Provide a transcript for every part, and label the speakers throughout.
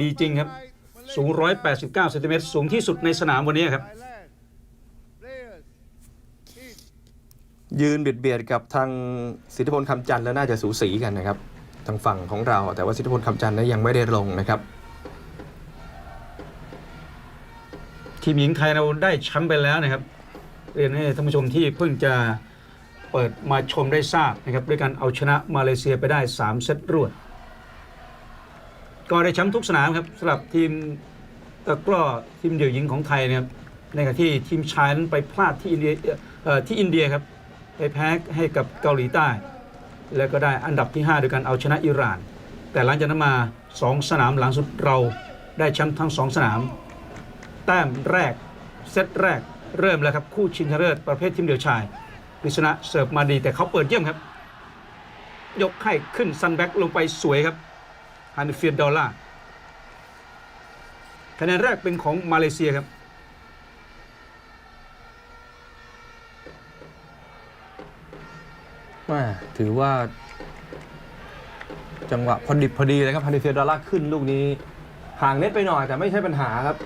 Speaker 1: ดีจริงครับ สูง 189 เซนติเมตร สูงที่สุดในสนามวันนี้ครับ
Speaker 2: ยืนเบียดเบียดกับทางสิทธิพลคำจันทร์แล้วน่าจะสูสีกันนะครับ ทางฝั่งของเรา แต่ว่าสิทธิพลคำจันทร์นั้นยังไม่ได้ลงนะครับ
Speaker 1: ทีมหญิงไทยเราได้แชมป์ไปแล้วนะครับ เรียนให้ท่านผู้ชมที่เพิ่งจะเปิดมาชมได้ทราบนะครับ ด้วยการเอาชนะมาเลเซียไปได้ 3 เซตรวด ก็ได้แชมป์ทุกสนามครับสำหรับทีมตะกร้อทีมเดี่ยวหญิงของไทยนะครับในขณะที่ทีมชายนั้นไปพลาดที่อินเดียเอ่อที่อินเดียครับไปแพ้ให้กับเกาหลีใต้ แล้วก็ได้อันดับที่ 5 โดยการเอาชนะอิหร่าน แต่หลังจากนั้นมา 2 สนามหลังสุดเราได้แชมป์ทั้ง 2 สนาม แต้มแรก เซตแรกเริ่มแล้วครับ คู่ชิงชนะเลิศประเภททีมเดี่ยวชายกฤษณะเสิร์ฟมาดีแต่เขาเปิดเยี่ยมครับ ยกให้ขึ้นซันแบ็กลงไปสวยครับ ฮันเฟียดดอลลาร์คะแนนแรกเป็นของมาเลเซียครับ
Speaker 2: ว่าถือว่า จังหวะพอดิบพอดีเลยครับพันดิเฟียดอลลาร์ขึ้นลูกนี้ ห่างเน็ตไปหน่อยแต่ไม่ใช่ปัญหาครับ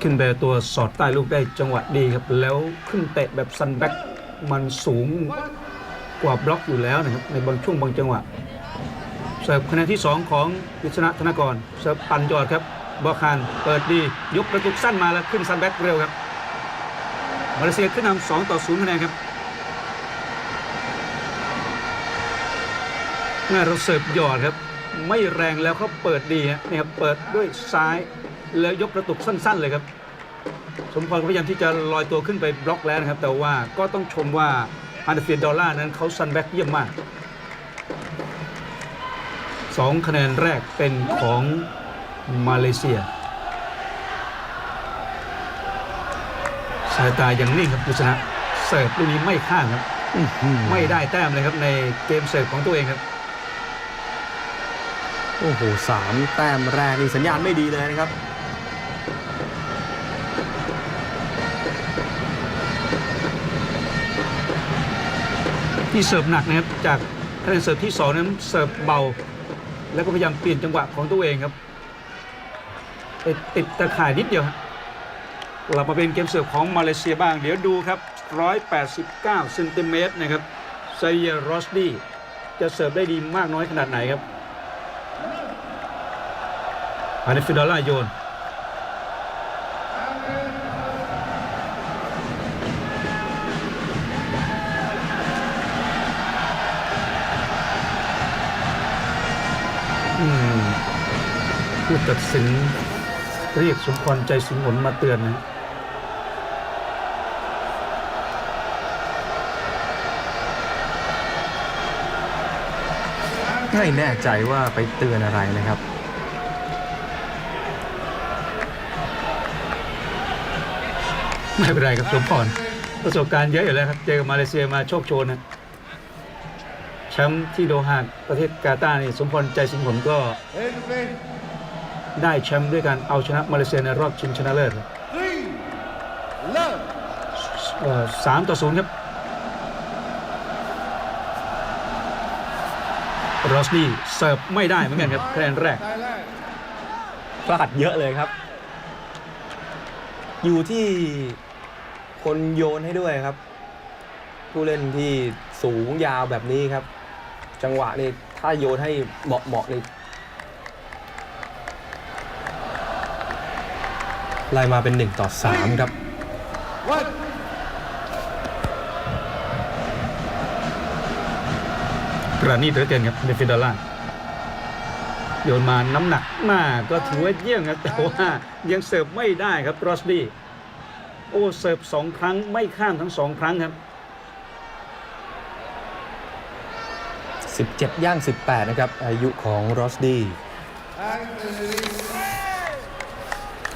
Speaker 1: ขึ้นไปตัวสอดใต้ลูกได้จังหวะดีครับ แล้วขึ้นเตะแบบซันแบ็กมันสูง กว่าบล็อกอยู่แล้วนะครับในบางช่วงบางจังหวะเสิร์ฟคะแนนที่ 2 ของกฤษณะธนกรเสิร์ฟปั่นยอดครับบอคานเปิดดียกกระตุกสั้นมาแล้วขึ้นซันแบ็กเร็วครับมาเลเซียขึ้นนำ2ต่อ0คะแนนครับเมื่อเราเสิร์ฟหยอดครับ ไม่แรงแล้วเขาเปิดดีฮะนี่ครับเปิดด้วยซ้ายแล้วยกกระตุกสั้น ๆ เลยครับ สมพรพยายามที่จะลอยตัวขึ้นไปบล็อกแล้วนะครับ แต่ว่าก็ต้องชมว่า อันเดอร์เฟียดอลลาร์นั้นเขาซันแบ็กเยี่ยมมากสองคะแนนแรกเป็นของมาเลเซีย สายตายังนิ่งครับกุศนะ เสิร์ฟลูกนี้ไม่ข้างครับ ไม่ได้แต้มเลยครับในเกมเสิร์ฟของตัวเองครับ
Speaker 2: โอ้โหสามแต้มแรกนี่สัญญาณไม่ดีเลยนะครับ
Speaker 1: ที่เสิร์ฟหนักนะครับจากคะแนนเสิร์ฟที่สองนั้นเสิร์ฟเบา แล้วก็พยายามเปลี่ยนจังหวะของตัวเองครับติดตะข่ายนิดเดียวครับกลับมาเป็นเกมเสิร์ฟของมาเลเซียบ้าง เดี๋ยวดูครับ 189เซนติเมตรนะครับไซเยรอสดี้จะเสิร์ฟได้ดีมากน้อยขนาดไหนครับอานิฟิดอลล่าโยน ผู้ตัดสิน เรียกสมพรใจสิงหนมาเตือนนะ
Speaker 2: ไม่แน่ใจว่าไปเตือนอะไรนะครับ
Speaker 1: ไม่เป็นไรครับสมพรประสบการณ์เยอะอยู่แล้วครับ เจอกับมาเลเซียมาโชคโชนนะแชมป์ที่โดฮาประเทศกาตาร์นี่สมพรใจสิงหนก็ ได้แชมป์ด้วยการเอาชนะมาเลเซียในรอบชิงชนะเลิศสามต่อศูนย์ครับรอสดี้เสิร์ฟไม่ได้เหมือนกันครับคะแนนแรก
Speaker 2: พลาดเยอะเลยครับ อยู่ที่คนโยนให้ด้วยครับ ผู้เล่นที่สูงยาวแบบนี้ครับ จังหวะนี่ถ้าโยนให้เหมาะเหมาะนี่ ไล่มาเป็น 1 ต่อ 3 ครับ
Speaker 1: ประณีตเหลือเกินครับเดฟิดอลล่าโยนมาน้ำหนักมากก็ถือว่าเยี่ยมครับแต่ว่ายังเสิร์ฟไม่ได้ครับรอสดี้โอ้เสิร์ฟสองครั้งไม่ข้ามทั้งสองครั้งครับ
Speaker 2: 17 ย่าง 18 นะครับ อายุของรอสดี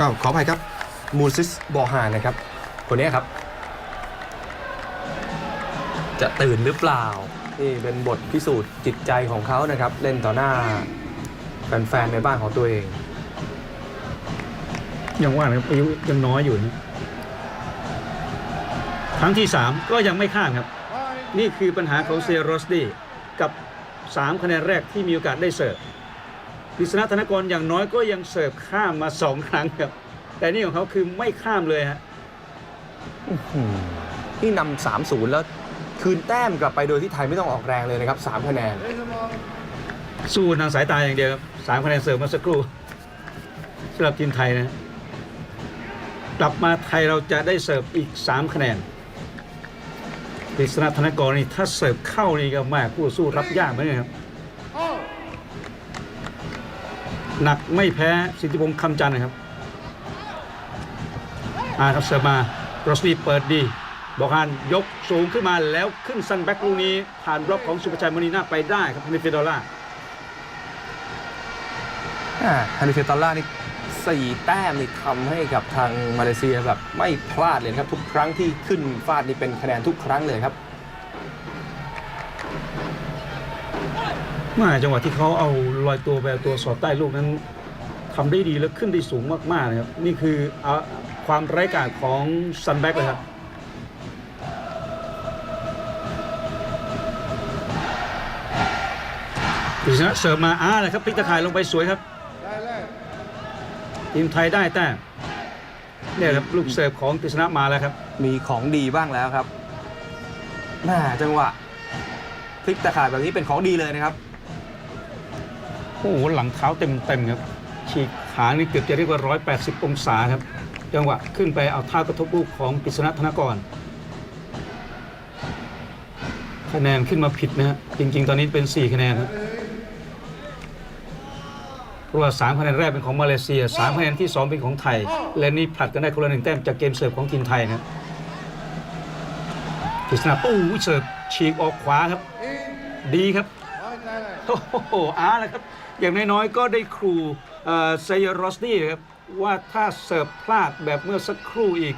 Speaker 2: ก็ขออภัยครับมูซิสบอฮานนะครับ คนนี้ครับ จะตื่นหรือเปล่า นี่เป็นบทพิสูจน์จิตใจของเขานะครับ เล่นต่อหน้าแฟนๆในบ้านของตัวเอง
Speaker 1: ยังว่านะครับอายุยังน้อยอยู่นะครั้งที่สามก็ยังไม่ข้ามครับ นี่คือปัญหาของเซโรสดี้กับ 3 คะแนนแรกที่มีโอกาสได้เสิร์ฟ กฤษณะธนกรอย่างน้อยก็ยังเสิร์ฟข้ามมา2ครั้งครับ แต่นี่ของเขาคือไม่ข้ามเลยฮะ
Speaker 2: อืมนี่นำสามศูนย์แล้วคืนแต้มกลับไปโดยที่ไทยไม่ต้องออกแรงเลยนะครับสามคะแนน
Speaker 1: สู้ทางสายตาอย่างเดียวครับสามคะแนนเสิร์ฟเมาสักครู่สำหรับทีมไทยนะ กลับมาไทยเราจะได้เสิร์ฟอีก3คะแนนกฤษณะธนกรนี่ถ้าเสิร์ฟเข้านี่ก็แม่คู่สู้รับยากเหมือนกันครับ หนักไม่แพ้สิทธิพงษ์คำจันทร์นะครับอาครับเสิร์ฟมาโรสลีเปิดดี บอกฮันยกสูงขึ้นมาแล้วขึ้นซันแบ็กลูกนี้ ผ่านบล็อกของสุภชัยมณีนาไปได้ครับพินิฟิดอลล่า
Speaker 2: ฮันนิเฟตอลล่านี่สี่แต้มนี่ทำให้กับทางมาเลเซียแบบไม่พลาดเลยครับ ทุกครั้งที่ขึ้นฟาดนี่เป็นคะแนนทุกครั้งเลยครับ
Speaker 1: มาจังหวะที่เขาเอาลอยตัวไปเอาตัวสอดใต้ลูกนั้นทำได้ดีและขึ้นได้สูงมากๆนะครับนี่คือเอาความไร้กาจของซันแบ็กเลยครับกฤษณะเสิร์ฟมาอ้าเลยครับพลิกตะข่ายลงไปสวยครับทีมไทยได้แต้มเนี่ยครับลูกเสิร์ฟของกฤษณะมาแล้วครับ
Speaker 2: มีของดีบ้างแล้วครับแม่จังหวะพลิกตะข่ายแบบนี้เป็นของดีเลยนะครับ
Speaker 1: โอ้โหหลังเท้าเต็มเต็มๆครับฉีกขานี่เกือบจะเรียกว่า 180 องศาครับจังหวะขึ้นไปเอาท้ากระทบลูกของกฤษณะธนกรคะแนนขึ้นมาผิดนะฮะจริง ๆ ตอนนี้เป็น 4 คะแนนครับเพราะว่า3คะแนนแรกเป็นของมาเลเซีย3คะแนนที่ 2 เป็นของไทย และนี่ผลัดกันได้คนละหนึ่งแต้มจากเกมเสิร์ฟของทีมไทยนะครับกฤษณะปู้เสิร์ฟฉีกออกขวาครับ ดีครับโอ้โหอาร์แล้วครับ อย่างน้อยๆก็ได้ครูเอ่อไซรอสตี้ครับว่าถ้าเสิร์ฟพลาดแบบเมื่อสักครู่อีก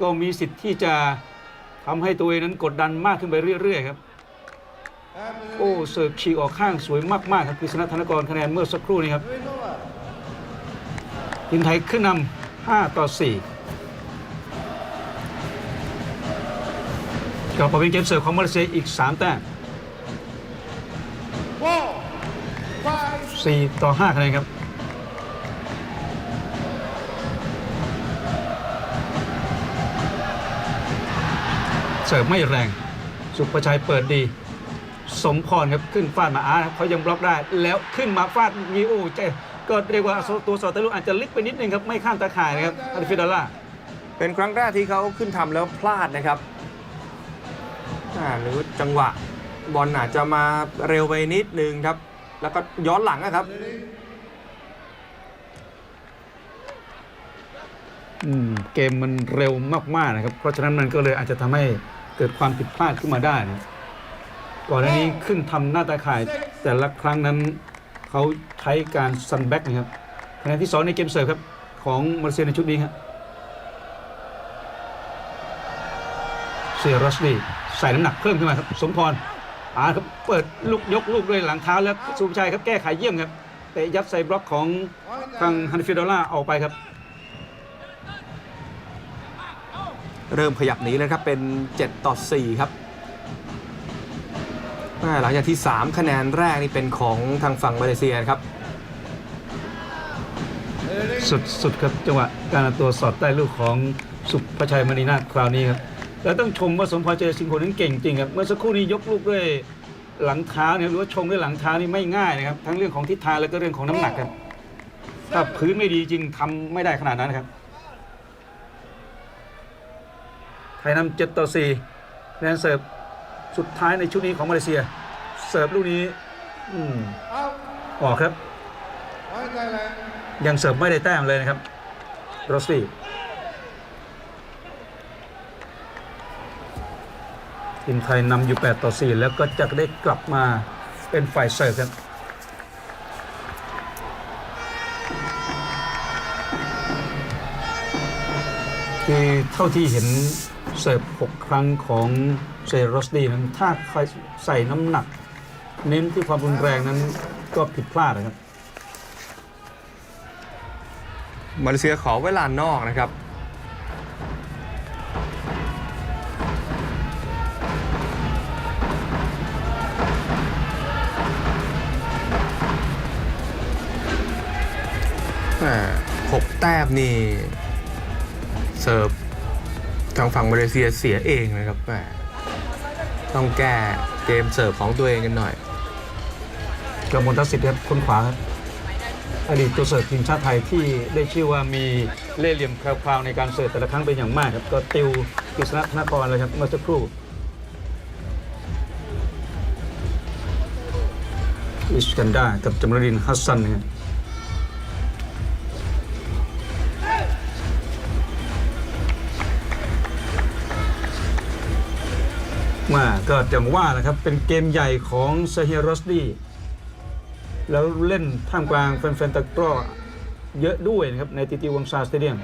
Speaker 1: ก็มีสิทธิ์ที่จะทำให้ตัวเองนั้นกดดันมากขึ้นไปเรื่อยๆครับ โอ้เสิร์ฟฉีกออกข้างสวยมากๆครับกฤษณะธนกรคะแนนเมื่อสักครู่นี้ครับทีมไทยขึ้นนำ5ต่อ 4กลับมาเป็นเกมเสิร์ฟของมาเลเซียอีก 3 แต้ม 4 ต่อ5คะแนนครับเสิร์ฟไม่แรง สุประชัยเปิดดี สมพรครับขึ้นฟาดมาอาร์ครับเขายังบล็อกได้ แล้วขึ้นมาฟาดมีโอ้เจก็เรียกว่าตัวสอดตะลุอาจจะลึกไปนิดนึงครับ ไม่ข้ามตาข่ายนะครับอาริฟิดอล่า
Speaker 2: เป็นครั้งแรกที่เขาขึ้นทำแล้วพลาดนะครับหรือจังหวะบอลอาจจะมาเร็วไปนิดนึงครับ แล้วก็ย้อนหลังนะครับ
Speaker 1: อืมเกมมันเร็วมากๆนะครับ เพราะฉะนั้นมันก็เลยอาจจะทำให้เกิดความผิดพลาดขึ้นมาได้นะก่อนหน้านี้ขึ้นทำหน้าตาข่าย แต่ละครั้งนั้นเขาใช้การซันแบ็กนะครับคะแนนที่2ในเกมเสิร์ฟครับ ของมาเลเซียในชุดนี้ครับเซียรัสลีใส่น้ำหนักเพิ่มขึ้นมาครับ สมพร อาครับเปิดลูกยกลูกด้วยหลังเท้าแล้วสุภาชัยครับแก้ไขเยี่ยมครับเตะยัดใส่บล็อกของทางฮันฟิดอลล่าออกไปครับ
Speaker 2: เริ่มขยับหนีแล้วครับเป็น 7 ต่อ 4 ครับอ่าหลังจากที่ 3 คะแนนแรกนี่เป็นของทางฝั่งมาเลเซียครับ
Speaker 1: สุดสุดครับจังหวะการเอาตัวสอดใต้ลูกของสุภชัยมณีนาถคราวนี้ครับแล้วต้องชมว่าสมพรเจริญสิงห์คนนั้นเก่งจริงครับ เมื่อสักครู่นี้ยกลูกด้วย หลังเท้าเนี่ยหรือว่าชงด้วยหลังเท้านี่ไม่ง่ายนะครับ ทั้งเรื่องของทิศทางแล้วก็เรื่องของน้ำหนักครับถ้าพื้นไม่ดีจริงทำไม่ได้ขนาดนั้นครับไทยนำเจ็ดต่อสี่คะแนนเสิร์ฟสุดท้ายในชุดนี้ของมาเลเซีย เสิร์ฟลูกนี้อืมออกครับ ยังเสิร์ฟไม่ได้แต้มเลยนะครับโรสซี่ ทีมไทยนำอยู่ 8 ต่อ 4 แล้วก็จะได้กลับมาเป็นฝ่ายเสิร์ฟครับคือเท่าที่เห็นเสิร์ฟ 6 ครั้งของเซโรสตีนั้นถ้าใครใส่น้ำหนัก เน้นที่ความรุนแรงนั้นก็ผิดพลาดนะครับ
Speaker 2: มาเลเซียขอเวลานอกนะครับ หกแต้มนี่เสิร์ฟทางฝั่งมาเลเซียเสียเองนะครับแหมต้องแก้เกมเสิร์ฟของตัวเองกันหน่อย
Speaker 1: กระมวลทัศน์สิทธิ์ครับคนขวาครับอดีตตัวเสิร์ฟทีมชาติไทยที่ได้ชื่อว่ามีเล่ห์เหลี่ยมแคล้วๆในการเสิร์ฟแต่ละครั้งเป็นอย่างมากครับก็ติวกฤษณะธนกรเลยครับเมื่อสักครู่อิสกันดากับจำรินฮัสซันนะครับ ว่าก็จังว่านะครับ เป็นเกมใหญ่ของเซเฮียรอสดีแล้วเล่นท่ามกลางแฟนๆตะกร้อเยอะด้วยนะครับ ในติติวงซาสเตเดียม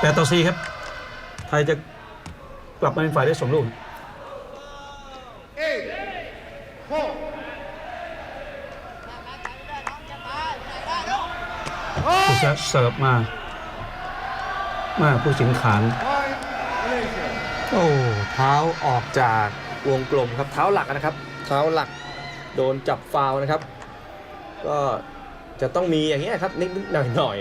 Speaker 1: แปดต่อสี่ครับ ไทยจะกลับมาเป็นฝ่ายได้สองลูก ผู้เสิร์ฟมา มาผู้สิงขาน
Speaker 2: โอ้เท้าออกจากวงกลมครับเท้าหลักนะครับ เท้าหลักโดนจับฟาวล์นะครับ ก็จะต้องมีอย่างเงี้ยครับนิดๆหน่อย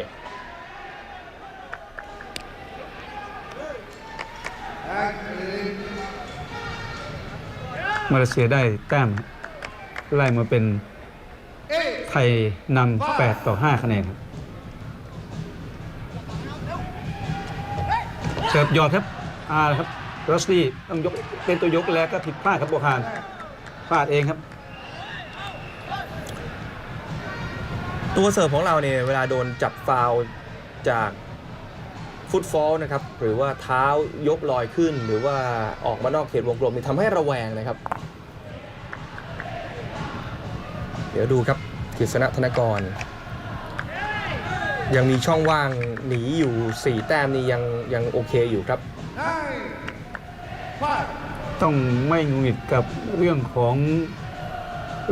Speaker 1: มาเลเซียได้แต้มไล่มาเป็นไทยนำ8ต่อ 5 คะแนนครับ เสิร์ฟหยอดครับอ่าครับรอสตี้ต้องยกเป็นตัวยกแล้วก็ผิดพลาดครับบัวคารพลาดเองครับ
Speaker 2: ตัวเสิร์ฟของเราเนี่ยเวลาโดนจับฟาวจากฟุตฟอลนะครับหรือว่าเท้ายกลอยขึ้น หรือว่าออกมานอกเขตวงกลมนี่ทำให้ระแวงนะครับ เดี๋ยวดูครับกฤษณะธนกร ยังมีช่องว่างหนีอยู่ 4 แต้มนี่ยังยังโอเคอยู่ครับ
Speaker 1: ต้องไม่งุดหงิดกับเรื่องของ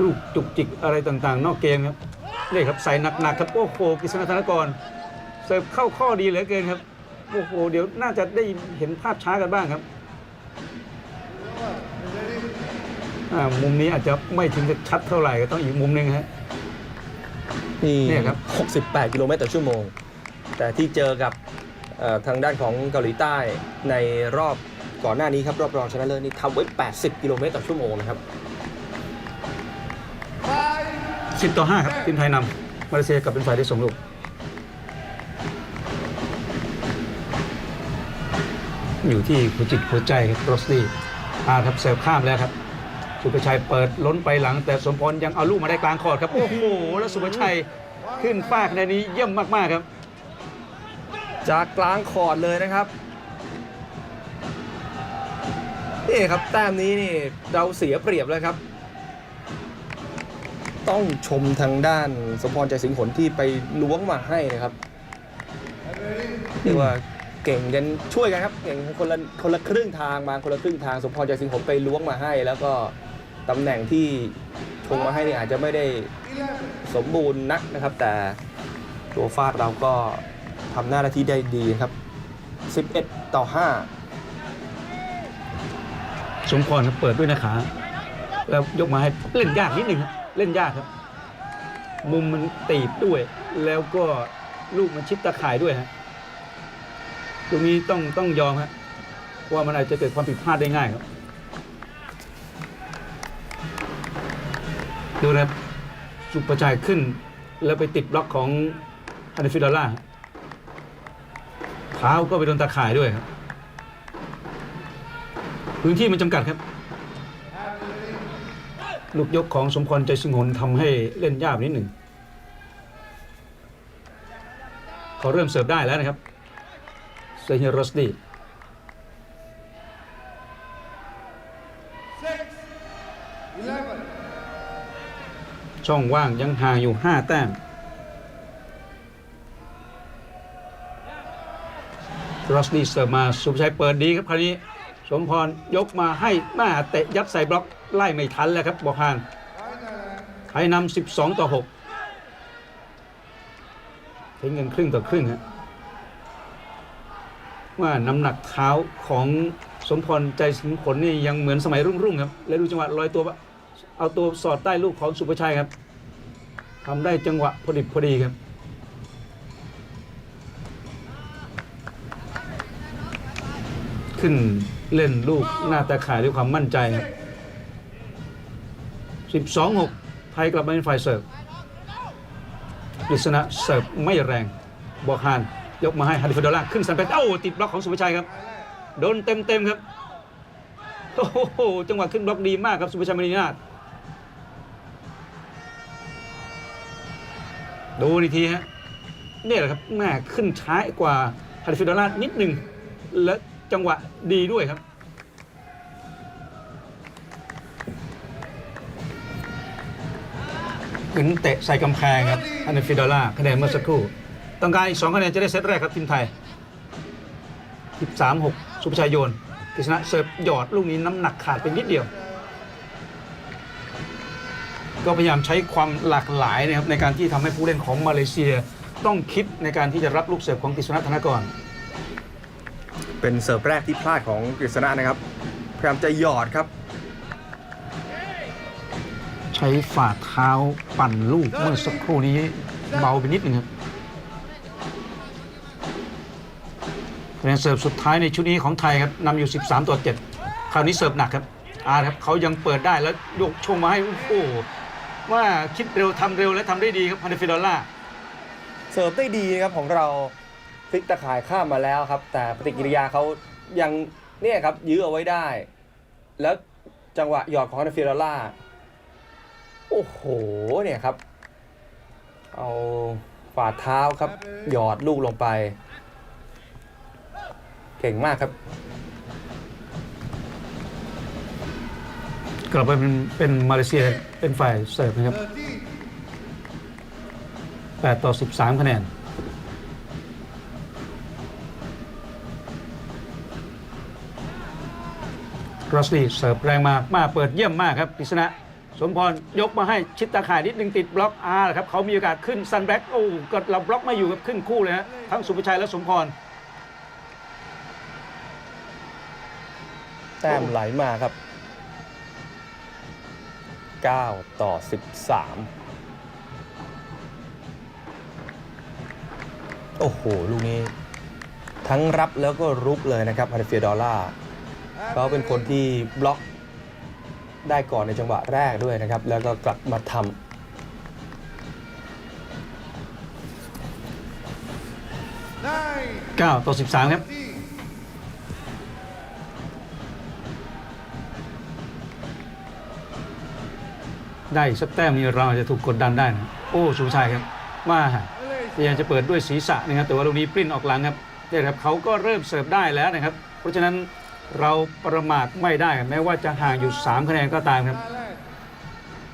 Speaker 1: ลูกจุกจิกอะไรต่างๆ นอกเกมครับนี่ครับใส่หนักๆครับโอ้โหกฤษณธนกรเสิร์ฟเข้าข้อดีเหลือเกินครับโอ้โหเดี๋ยวน่าจะได้เห็นภาพช้ากันบ้างครับมุมนี้อาจจะไม่ถึงกับชัดเท่าไหร่ก็ต้องอีกมุมหนึ่งฮะ
Speaker 2: นี่
Speaker 1: เนี่ยครับ
Speaker 2: 68 กิโลเมตรต่อชั่วโมง แต่ที่เจอกับเอ่อทางด้านของเกาหลีใต้ในรอบก่อนหน้านี้ครับ รอบรองชนะเลิศนี่ทำไว้ 80 กิโลเมตรต่อชั่วโมงนะครับ
Speaker 1: 10 ต่อ 5 ครับ ทีมไทยนำมาเลเซียกลับเป็นฝ่ายได้ส่งลูกอยู่ที่หัวจิตหัวใจครับโรสตี้อาครับเสิร์ฟข้ามแล้วครับ สุภชัยเปิดล้นไปหลัง แต่สมพรยังเอาลูกมาได้กลางคอร์ดครับ โอ้โห แล้วสุภชัยขึ้นฟากในนี้เยี่ยมมาก ๆ ครับ
Speaker 2: จากกลางคอร์ดเลยนะครับนี่ครับแต้มนี้นี่เราเสียเปรียบแล้วครับ ต้องชมทางด้านสมพรใจสิงห์ผลที่ไปล้วงมาให้นะครับเรียกว่าเก่งกันช่วยกันครับเก่งคนละคนละครึ่งทางมาคนละครึ่งทางสมพรใจสิงห์ผลไปล้วงมาให้แล้วก็ ตำแหน่งที่ชงมาให้นี่อาจจะไม่ได้สมบูรณ์นักนะครับ แต่ตัวฟาดเราก็ทำหน้าที่ได้ดีครับ 11 ต่อ 5
Speaker 1: สมพรครับเปิดด้วยนะขาแล้วยกมาให้เล่นยากนิดหนึ่งครับเล่นยากครับ มุมมันตีบด้วย แล้วก็ลูกมันชิดตะข่ายด้วยฮะตรงนี้ต้องต้องยอมฮะว่ามันอาจจะเกิดความผิดพลาดได้ง่ายครับ ดูนะครับสุประชัยขึ้น แล้วไปติดบล็อกของฮันฟิดอลล่าเท้าก็ไปโดนตะข่ายด้วยครับ พื้นที่มันจำกัดครับ ลูกยกของสมพรใจสิงหนทำให้เล่นยากนิดหนึ่งเขาเริ่มเสิร์ฟได้แล้วนะครับเซเฮียรสดี ช่องว่างยังห่างอยู่ 5 แต้มรสดีเสิร์ฟมาสุภชัยเปิดดีครับคราวนี้ สมพรยกมาให้หน้าเตะยัดใส่บล็อกไล่ไม่ทันแล้วครับบอกฮานไทยนำ12 ต่อ 6 ทิ้งกันครึ่งต่อครึ่งฮะว่าน้ำหนักเท้าของสมพรใจสิงห์ผลนี่ยังเหมือนสมัยรุ่งๆครับ แล้วดูจังหวะลอยตัวปะ เอาตัวสอดใต้ลูกของสุภชัยครับทำได้จังหวะพอดิบพอดีครับ ขึ้นเล่นลูกหน้าตาข่ายด้วยความมั่นใจครับ 12-6 ไทยกลับมาเป็นฝ่ายเสิร์ฟกฤษณะเสิร์ฟไม่แรง บอกฮาน ยกมาให้ฮาริฟดอล่าขึ้นสันไปเอ้าติดบล็อกของสุภชัยครับ โดนเต็มเต็มๆครับ โอ้โห จังหวะขึ้นบล็อกดีมากครับ สุภชัยมณีนาฏ ดูอีกทีฮะเนี่ยแหละครับแม่ขึ้นช้ากว่าฮาริฟดอลานิดหนึ่งและจังหวะดีด้วยครับ ขึ้นเตะใส่กำแพงครับอันนีฟิดอลาคะแนนเมื่อสักครู่ต้องการอีก2คะแนนจะได้เซตแรกครับทีมไทย 13-6 สุภชัยโยนกฤษณะเสิร์ฟหยอดลูกนี้น้ำหนักขาดไปนิดเดียว ก็พยายามใช้ความหลากหลายนะครับในการที่ทำให้ผู้เล่นของมาเลเซีย ต้องคิดในการที่จะรับลูกเสิร์ฟของกฤษณะธนกร
Speaker 2: เป็นเสิร์ฟแรกที่พลาดของกฤษณะนะครับพยายามจะหยอดครับ
Speaker 1: ใช้ฝ่าเท้าปั่นลูกเมื่อสักครู่นี้เบาไปนิดหนึ่งครับคะแนนเสิร์ฟสุดท้ายในชุดนี้ของไทยครับนำอยู่ 13 ต่อ 7 คราวนี้เสิร์ฟหนักครับอาร์ครับเขายังเปิดได้แล้วยกชงมาให้โอ้โห ว่าคิดเร็วทำเร็วและทำได้ดีครับพันเดฟิดลล่า
Speaker 2: เสิร์ฟได้ดีนะครับของเราพลิกตะข่ายข้ามมาแล้วครับ แต่ปฏิกิริยาเขายังเนี่ยครับ ยื้อเอาไว้ได้ แล้วจังหวะหยอดของนาฟิลล่า โอ้โหเนี่ยครับ เอาฝ่าเท้าครับ หยอดลูกลงไป เก่งมากครับ
Speaker 1: กลับไปเป็นเป็นมาเลเซียเป็นฝ่ายเสิร์ฟนะครับ 8 ต่อ 13 คะแนนรอสลีเสิร์ฟแรงมามาเปิดเยี่ยมมากครับกฤษณะสมพรยกมาให้ชิดตาข่ายนิดนึงติดบล็อกอาร์ครับเขามีโอกาสขึ้นซันแบ็กโอ้ก็เราบล็อกไม่อยู่ครับขึ้นคู่เลยฮะทั้งสุภชัยและสมพร
Speaker 2: แต้มไหลมาครับ 9 ต่อ 13 โอ้โห ลูกนี้ ทั้งรับแล้วก็รุกเลยนะครับฮาริเฟียดอลล่าเขาเป็นคนที่บล็อกได้ก่อนในจังหวะแรกด้วยนะครับ แล้วก็กลับมาทำ
Speaker 1: 9ต่อ 13 ครับ ได้สักแต้มนี้เราอาจจะถูกกดดันได้นะโอ้สุชัยครับว่าพยายามจะเปิดด้วยศีรษะนะครับแต่ว่าลูกนี้ปริ้นออกหลังครับเนี่ยครับเขาก็เริ่มเสิร์ฟได้แล้วนะครับ เพราะฉะนั้นเราประมาทไม่ได้แม้ว่าจะห่างอยู่ 3 คะแนนก็ตามครับ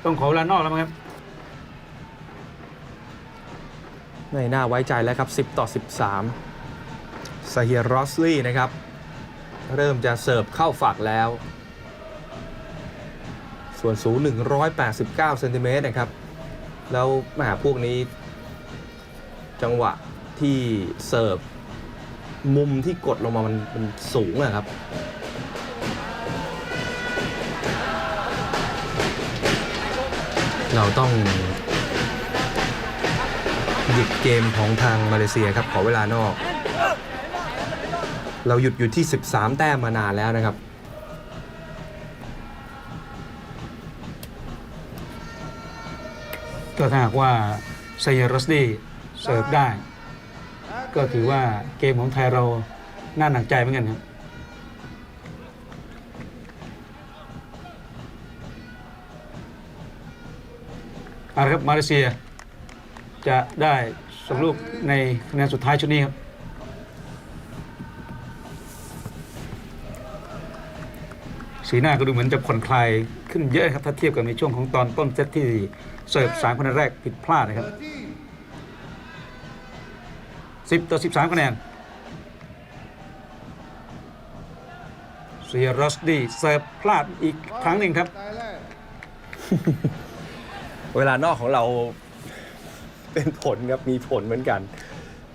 Speaker 1: ต้องขอเวลานอกแล้วครับำ
Speaker 2: ไม่น่าไว้ใจแล้วครับ 10 ต่อ 13ซาเฮียรอสลี่นะครับ เริ่มจะเสิร์ฟเข้าฝักแล้ว ส่วนสูง 189เซนติเมตรนะครับ แล้วแหมาพวกนี้ จังหวะที่เสิร์ฟมุมที่กดลงมามันมันสูงอะครับเราต้องหยุดเกมของทางมาเลเซียครับขอเวลานอก เราหยุดอยู่ที่ 13 แต้มมานานแล้วนะครับ
Speaker 1: ก็ถ้าหากว่าเซรัสดีเสิร์ฟได้ ก็ถือว่าเกมของไทยเราน่าหนักใจเหมือนกันครับอาครับมาเลเซีย จะได้สองลูกในคะแนนสุดท้ายชุดนี้ครับ สีหน้าก็ดูเหมือนจะผ่อนคลายขึ้นเยอะครับถ้าเทียบกับในช่วงของตอนต้นเซตที่เสิร์ฟสามคะแนนแรกผิดพลาดนะครับ10ต่อ13คะแนนเซียรอสดีเสิร์ฟพลาดอีกครั้งหนึ่งครับ
Speaker 2: เวลานอกของเราเป็นผลครับมีผลเหมือนกัน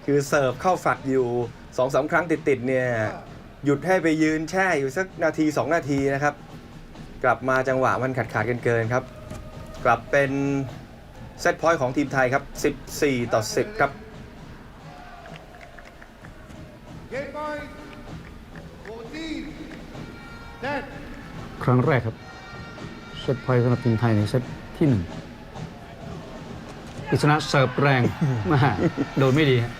Speaker 2: คือเสิร์ฟเข้าฝักอยู่สองสามครั้งติดๆเนี่ย หยุดให้ไปยืนแช่อยู่สักนาที 2 นาทีนะครับ กลับมาจังหวะมันขาดขาดๆเกินๆครับ กลับเป็นเซตพอยต์ของทีมไทยครับ 14 ต่อ 10 ครับ
Speaker 3: Game point 14 10
Speaker 1: ครั้งแรกครับเซตพอยต์สำหรับทีมไทยในเซตที่หนึ่งอิสนะเสิร์ฟแรงมาโดนไม่ดีฮะ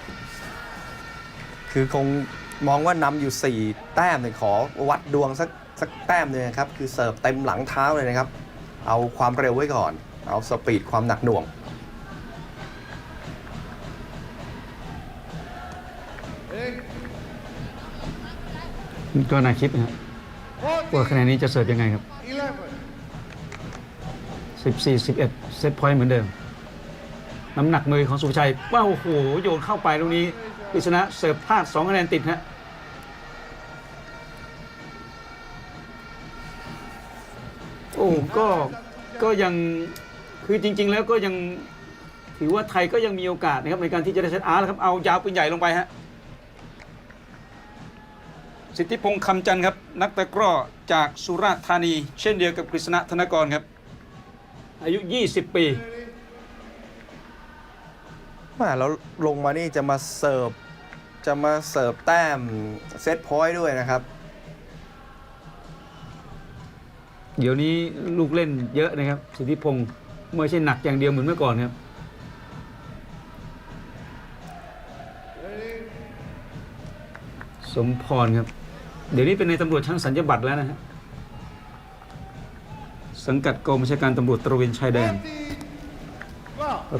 Speaker 2: คือคง มองว่านำอยู่ 4 แต้มเนี่ยขอวัดดวงสักสักแต้มเลยนะครับ คือเสิร์ฟเต็มหลังเท้าเลยนะครับ เอาความเร็วไว้ก่อน เอาสปีดความหนักหน่วง
Speaker 1: ก็น่าคิดนะฮะว่าคะแนนนี้จะเสิร์ฟยังไงครับ 14 11 เซตพอยต์เหมือนเดิม น้ำหนักมือของสุภชัยว้าโอ้โห โยนเข้าไปตรงนี้กฤษณะเสิร์ฟพลาด2คะแนนติดฮะ อ้ก็ก็ยังคือจริง ๆ แล้วก็ยังถือว่าไทยก็ยังมีโอกาสนะครับในการที่จะได้เซตอาร์ครับเอายาวปืนใหญ่ลงไปฮะสิทธิพงษ์คำจันทร์ครับ นักตะกร้อจากสุราษฎร์ธานี เช่นเดียวกับกฤษณะธนกรครับ อายุ 20 ปี
Speaker 2: มาแล้วลงมานี่จะมาเสิร์ฟจะมาเสิร์ฟแต้มเซตพอยต์ด้วยนะครับ
Speaker 1: เดี๋ยวนี้ลูกเล่นเยอะนะครับสิทธิพงศ์ไม่ใช่หนักอย่างเดียวเหมือนเมื่อก่อนครับสมพรครับ เดี๋ยวนี้เป็นในตำรวจชั้นสัญญบัตรแล้วนะฮะสังกัดกองบัญชาการตำรวจตระเวนชายแดน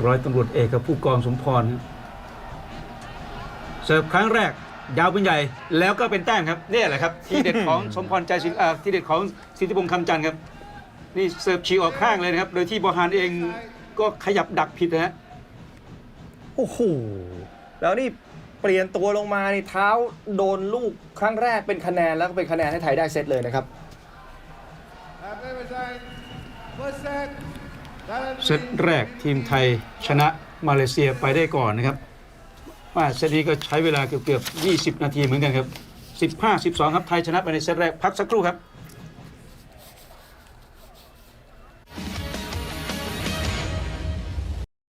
Speaker 1: ร้อยตำรวจเอกกับผู้กองสมพรครับเสิร์ฟครั้งแรก ยาวเป็นใหญ่แล้วก็เป็นแต้มครับเนี่ยแหละครับที่เด็ดของ สมพรใจสิงห์อ่าที่เด็ดของสิทธิพงษ์คำจันทร์ครับ นี่เสิร์ฟฉีกออกข้างเลยนะครับ โดยที่บอฮานเองก็ขยับดักผิดนะฮะ
Speaker 2: โอ้โหแล้วนี่เปลี่ยนตัวลงมาในเท้าโดนลูกครั้งแรกเป็นคะแนนแล้วก็เป็นคะแนนให้ไทยได้เซตเลยนะครับ
Speaker 3: Have never signed. First set.
Speaker 1: เซตแรกทีมไทยชนะมาเลเซียไปได้ก่อนนะครับ ว่าเซตนี้ก็ใช้เวลาเกือบเกือบ20 นาทีเหมือนกันครับ 15 12 ครับไทยชนะไปในเซตแรกพักสักครู่ครับ